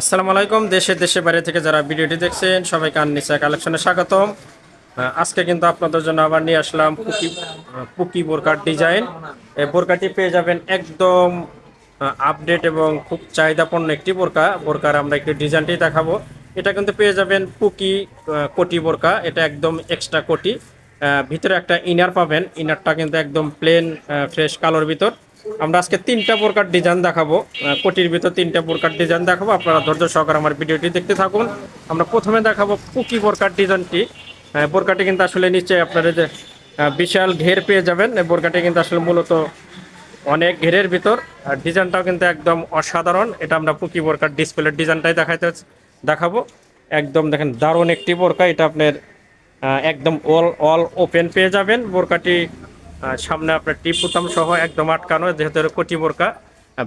আসসালামু আলাইকুম দেশে দেশে বাইরে থেকে যারা ভিডিওটি দেখছেন, সবাইকে আননিসা কালেকশনে স্বাগতম। আজকে কিন্তু আপনাদের জন্য আবার নিয়ে আসলাম পুকি পুকি বোরকার ডিজাইন। এই বোরকাটি পেয়ে যাবেন একদম আপডেট এবং খুব চাহিদাপূর্ণ একটি বোরকা। বোরকার আমরা একটু ডিজাইনটি দেখাবো। এটা কিন্তু পেয়ে যাবেন পুকি কোটি বোরকা। এটা একদম এক্সট্রা কোটি। ভিতরে একটা ইনার পাবেন। ইনারটা কিন্তু একদম প্লেন ফ্রেশ কালোর ভিতর। আমরা আজকে তিনটা প্রকার ডিজাইন দেখাবো। কোটির ভিতর তিনটা প্রকার ডিজাইন দেখাবো। আপনারা ধৈর্য সহকারে আমার ভিডিওটি দেখতে থাকুন। আমরা প্রথমে দেখাবো পুকি বোরকার ডিজাইনটি বোরকাটি কিন্তু আসলে নিচে আপনারা যে বিশাল ঘের পেয়ে যাবেন। বোরকাটি কিন্তু আসলে মূলত অনেক ঘেরের ভিতর। আর ডিজাইনটাও কিন্তু একদম অসাধারণ। এটা আমরা পুকি বোরকার ডিসপ্লের ডিজাইনটাই দেখাইতে দেখাবো। একদম দেখেন দারুণ একটি বোরকা। এটা আপনার একদম অল অল ওপেন পেয়ে যাবেন। বোরকাটি সামনে আপনার টিপ সহ একদম আটকানো, যেহেতু কোটি বোরকা।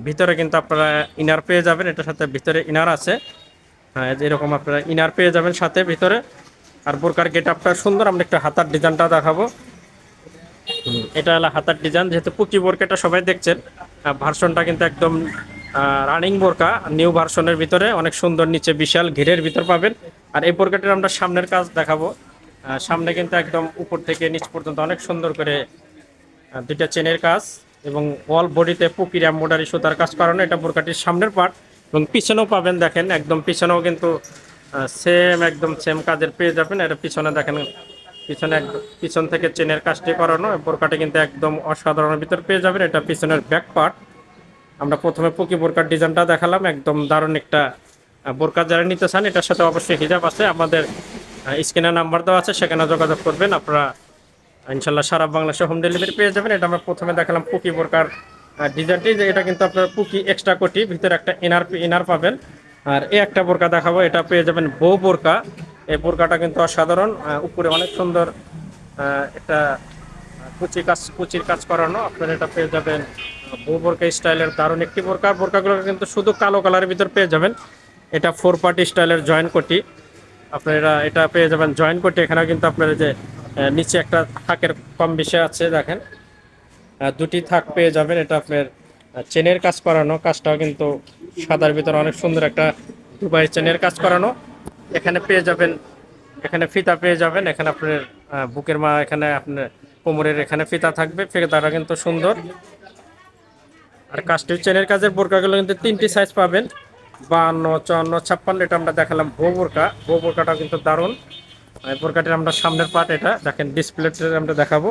ভিতরে কিন্তু আপনারা ইনার পেয়ে যাবেন, এটার সাথে ভিতরে ইনার আছে। হ্যাঁ এরকম আপনারা ইনার পেয়ে যাবেন সাথে ভিতরে। আর বোরকার গেট আপটা সুন্দর, আমরা একটু হাতার ডিজাইনটা দেখাবো। এটা হলো হাতার ডিজাইন, যেহেতু পুকি বোরকাটা সবাই দেখছেন। ভার্সনটা কিন্তু একদম রানিং বোরকা নিউ ভার্সনের ভিতরে। অনেক সুন্দর, নিচে বিশাল ঘিরের ভিতর পাবেন। আর এই বোরকাটির আমরা সামনের কাজ দেখাবো। সামনে কিন্তু একদম উপর থেকে নিচ পর্যন্ত অনেক সুন্দর করে দুইটা চেনের কাজ এবং অল বডিতে পুকির এম্বোডারি সুতার কাজ করানো, এটা বোরকাটির সামনের পার্ট এবং পিছনেও পাবেন, দেখেন, একদম পিছনেও কিন্তু সেম একদম সেম কাজের পেয়ে যাবেন। এটা পিছনে দেখেন, পিছনে পিছন থেকে চেনের কাজটি করানো, বোরকাটি কিন্তু একদম অসাধারণের ভিতর পেয়ে যাবেন। এটা পিছনের ব্যাক পার্ট আমরা প্রথমে পুকি বোরকার ডিজাইনটা দেখালাম, একদম দারুণ একটা বোরকা যারা নিতে চান, এটার সাথে অবশ্যই হিজাব আছে। আমাদের স্ক্রিনে নাম্বার দেওয়া আছে, সেখানে যোগাযোগ করবেন। আপনারা ইনশাল্লাহ সারা বাংলাদেশে হোম ডেলিভারি পেয়ে যাবেন। এটা আমরা প্রথমে দেখালাম পুকি বোরকার ডিজাইনটি যে এটা কিন্তু আপনার পুকি এক্সট্রা কোটি, ভিতরে একটা ইনার ইনার পাবেন। আর এই একটা বোরকা দেখাবো, এটা পেয়ে যাবেন বউ বোরকা। এই বোরকাটা কিন্তু অসাধারণ উপরে অনেক সুন্দর একটা কুচি কাজ, কুচির কাজ করানো। আপনারা এটা পেয়ে যাবেন বউ বোরকা স্টাইলের দারুণ একটি বোরকা। বোরকাগুলো কিন্তু শুধু কালো কালারের ভিতর পেয়ে যাবেন। এটা ফোর পার্টি স্টাইলের জয়েন্ট কোটি। আপনারা এটা পেয়ে যাবেন জয়েন কোটি। এখানে কিন্তু আপনারা যে নিচে একটা থাকের কম বেশি আছে, দেখেন। দুটি থাক পেয়ে যাবেন, এটা আপনার চেনের কাজ করানো। কাজটাও কিন্তু সাদার ভিতরে অনেক সুন্দর একটা দুবাই চেনের কাজ করানো। এখানে পেয়ে যাবেন, এখানে ফিতা পেয়ে যাবেন। এখানে আপনার বুকের মা, এখানে আপনার কোমরের এখানে ফিতা থাকবে। ফিতাটা কিন্তু সুন্দর। আর কাস্টিভ চেনের কাজের বোরকাগুলো কিন্তু তিনটি সাইজ পাবেন। বান্ন, চুয়ান্ন, ছাপ্পান্ন, এটা আমরা দেখালাম ভো বোরকা। বো বোরকাটা কিন্তু দারুণ। এই বোরকাটির আমরা সামনের পার্ট এটা, দেখেন ডিসপ্লেতে আমরা দেখাবো।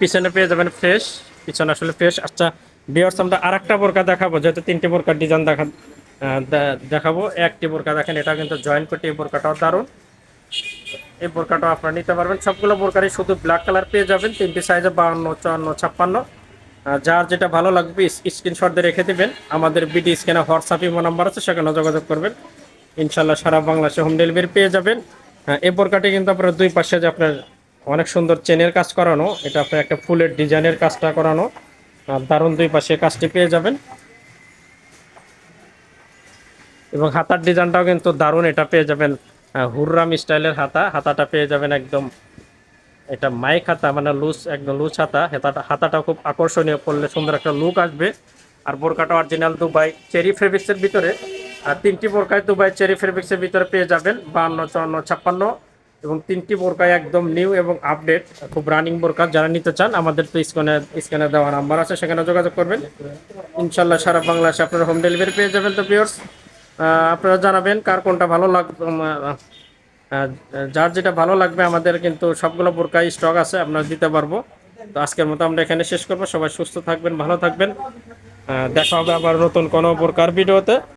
পিছনে পেয়ে যাবেন ফ্রেশ পিছনে আসলে ফ্রেশ আচ্ছা বিয়ার্স আমরা আর একটা বোরকা দেখাবো, যেহেতু তিনটে বোরকার ডিজাইন দেখা দেখাবো। একটি বোরকা দেখেন এটা কিন্তু জয়েন করতে এই বোরকাটাও দারুণ। এই বোরকাটাও আপনারা নিতে পারবেন। সবগুলো বোরকারই শুধু ব্ল্যাক কালার পেয়ে যাবেন, তিনটি সাইজে বাউন্ন, চুয়ান্ন, ছাপ্পান্ন। যার যেটা ভালো লাগবে, স্ক্রিনশট দিয়ে রেখে দেবেন। আমাদের বিডি স্ক্যানে হোয়াটসঅ্যাপ ইমো নাম্বার আছে, সেখানে যোগাযোগ করবেন। ইনশাল্লাহ সারা বাংলাদেশে হোম ডেলিভারি পেয়ে যাবেন। আহ, এই বোরকাটি কিন্তু আপনার দুই পাশে যে আপনার অনেক সুন্দর চেনের কাজ করানো এটা আপনার একটা ফুলের ডিজাইনের কাজটা করানো দারুণ দুই পাশে কাজটি পেয়ে যাবেন। এবং হাতার ডিজাইনটাও কিন্তু দারুণ এটা পেয়ে যাবেন হুররাম স্টাইলের হাতা হাতাটা পেয়ে যাবেন একদম এটা মাইক হাতা মানে লুজ একদম লুজ হাতা হাতাটা হাতাটা খুব আকর্ষণীয় করলে সুন্দর একটা লুক আসবে। আর বোরকাটা অরিজিনাল দুবাই চেরি ফেব্রিক্সের ভিতরে আর তিনটি বোরকায় দুবাই চেরি ফেব্রিক্সের ভিতরে পেয়ে যাবেন, বান্ন, চুয়ান্ন, ছাপ্পান্ন এবং তিনটি বোরকায় একদম নিউ এবং আপডেট খুব রানিং বোরকা। যারা নিতে চান, আমাদের তো স্ক্যানে স্ক্যানে দেওয়া নাম্বার আছে, সেখানে যোগাযোগ করবেন। ইনশাল্লাহ সারা বাংলাদেশে আপনারা হোম ডেলিভারি পেয়ে যাবেন তো পিওর্স আপনারা জানাবেন কার কোনটা ভালো লাগ যার যেটা ভালো লাগবে, আমাদের কিন্তু সবগুলো বোরকাই স্টক আছে আপনারা দিতে পারব। তো আজকের মতো আমরা এখানে শেষ করব। সবাই সুস্থ থাকবেন, ভালো থাকবেন। দেখা হবে আবার নতুন কোনো বোরকার ভিডিওতে।